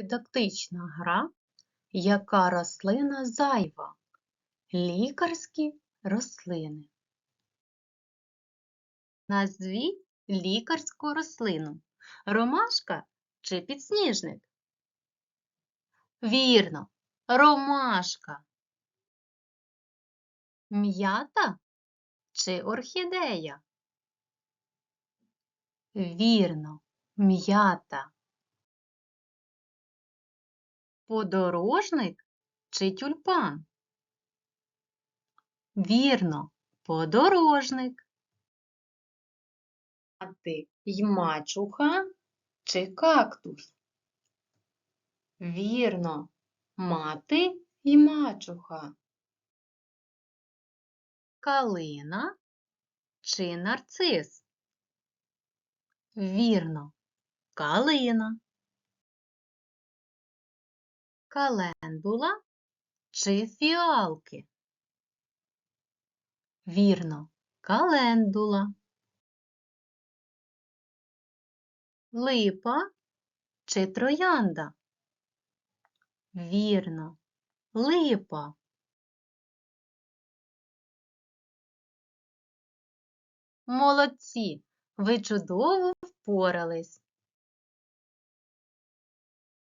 Дидактична гра Яка рослина зайва? Лікарські рослини. Назвіть лікарську рослину. Ромашка чи підсніжник? Вірно, ромашка. М'ята чи орхідея? Вірно, м'ята. Подорожник чи тюльпан? Вірно, подорожник. Мати й мачуха чи кактус? Вірно, мати й мачуха. Калина чи нарцис? Вірно, калина. Календула чи фіалки? Вірно, календула. Липа чи троянда? Вірно, липа. Молодці! Ви чудово впорались.